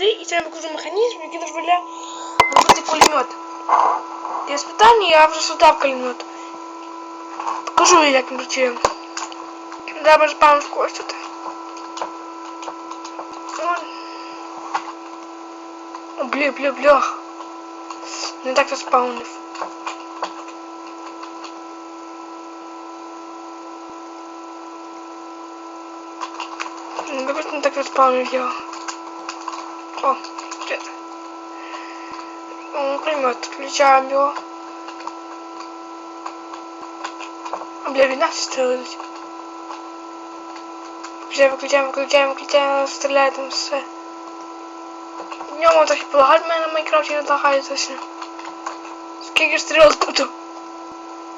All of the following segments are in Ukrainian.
І це я покажу механізм, який дозволяє робити кулемет. Є питання, я вже создав кулемет. Покажу, як він працює. Треба ж пану скорчити. О, бля, бля, бля. Не так заспаунив. Ну, Вибачте, не так заспаунив його. О, привет. Он пулемет, включаем его. А, бля, видно, стрелять. Выключаем, выключаем, выключаем, выключаем, стреляет там все. Днем он трохи полагать мене на Майнкрафті не лагає точно. Скільки стріл тут?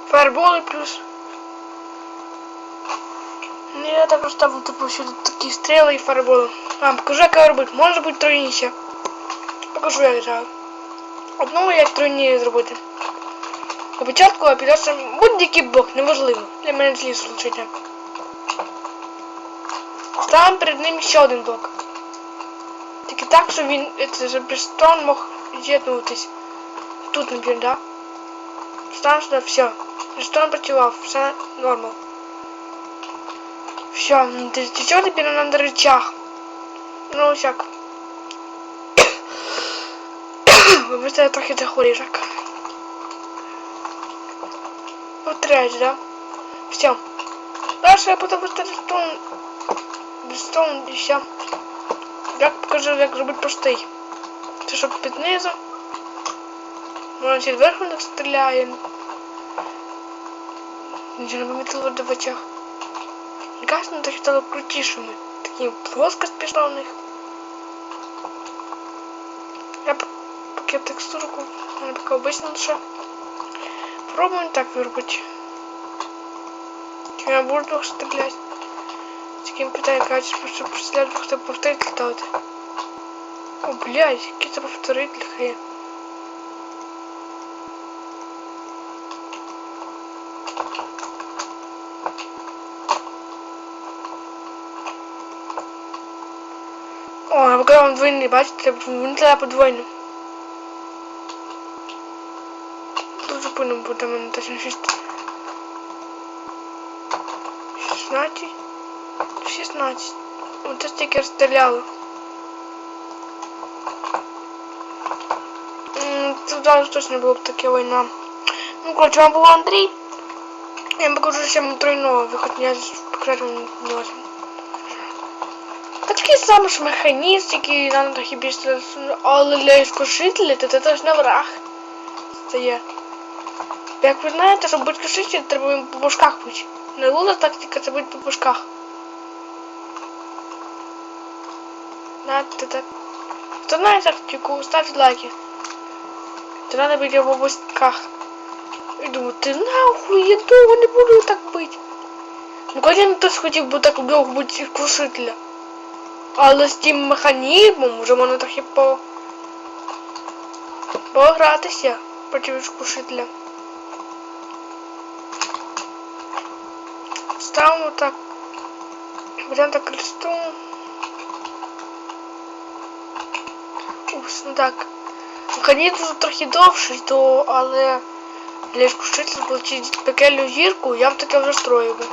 Фаерболи плюс. Ну, я так розставив, типу, що тут такі стріли і фаерболи. А, покажу, як його робити. Може бути тройніше. Покажу, як треба. Одного як тройні зробити. На початку опідався будь-який блок, неважливо. Для мене зліз звучить. Ставимо перед ним ще один блок. Тільки так, щоб він, це, щоб пістон мог з'єднуватись. Тут, наприклад, да? Ставимо сюди, все. Пістон працював, все нормал. Все, для чого тепер надо рычаг? Ну, всяк. Вибачте, я трохи захворів, так. Повторяюсь, да? Все. Дальше я потом просто рестон. Рестон і все. Я покажу, як зробити простий. Це щоб під низом. Можна ще зверху так стріляє. Нічого не помітило в очах. Гасно так стало крутішими. Такі плоскость пішла в них. Я поки текстурку, вона поки обична лише. Пробуємо так виробити. Я буду стріляти? З ким питає качество, щоб постріляти двох треба повторити ставити. О, блядь, який це повторитель хай. О, а вам двойний, бачите, він треба. Дуже повинно бути в мене точно 6. 16. 16. Оце стільки розстріляло. Це зараз точно була б така війна. Ну, коротше, вам був Андрій. Я вам покажу ще тройного виход, я покажу не можу. Та такий самий ж механізм, який нам трохи більше, але для іскушителя, то це теж не враг. Це є. Як ви знаєте, щоб бути кошичем, треба по башках бути. Не луна тактика, це бути по башках. Знаєте, так. Хто знає тактику, ставте лайки. Це треба бути по башках. І думаю, ти нахуй, я довго не буду так бити. Ну, коли не хтось хотів би так довго бути крушителя. Але з тим механізмом вже можна трохи по... погратися проти скушителя. Ставимо так. Беремо так кресту. Упс, ну так. Механізм вже трохи довший, то, але для скушителя отримати пекельну зірку я б таке вже строїв би.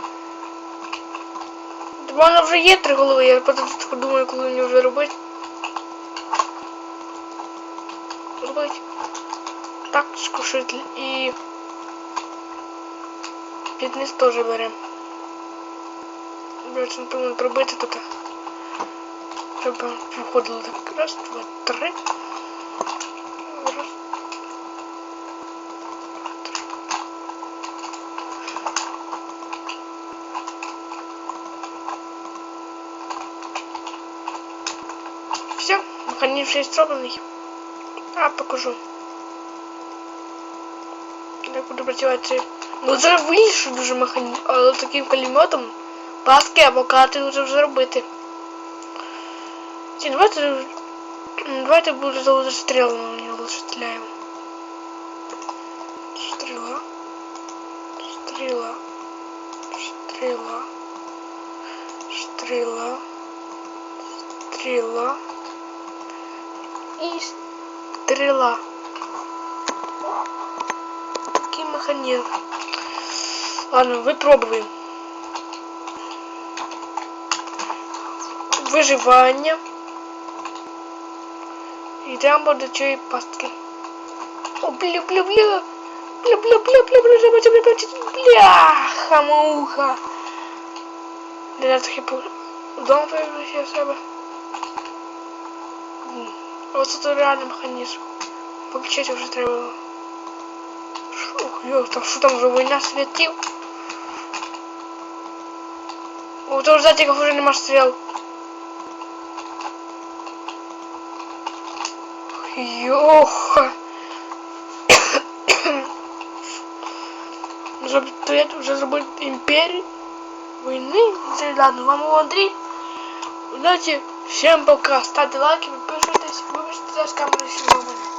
У мене вже є три голови, я просто подумаю, коли мені вже робити. Робити. Так, скушитель і підниз теж беремо. Блять, не повинен пробити тут. Щоб виходило так. Раз, два, три. Раз. Два, три. Все, механізм вже зроблений. А, покажу. Як буду працювати. Ну це вийшов дуже механізм, але таким каліметом паски або карти вже вже давайте. Давайте залити стрілу на нього лише стріляємо. Стріла. Стріла. Стріла. Стріла. Стріла. І стріла. Такий механізм. Ладно, випробуємо. Виживання. Йдемо до цієї пастки. О, бля, бля, бля. Бля, бля, бля, бля, бля, бля, бля, бля, бля, бляха, муха. Я трохи по... Дом вивлюся в себе. Вот тут реально механизм. Виключити уже треба. Шух, йо, там що там вже війна святів? У уже затіків вже нема стріл. Йох. Привет, уже забыл империи войны. Ладно, вам его Андрей. Знаете, Всем пока, ставьте лайки, подписывайтесь, выпишите, скажем, если вы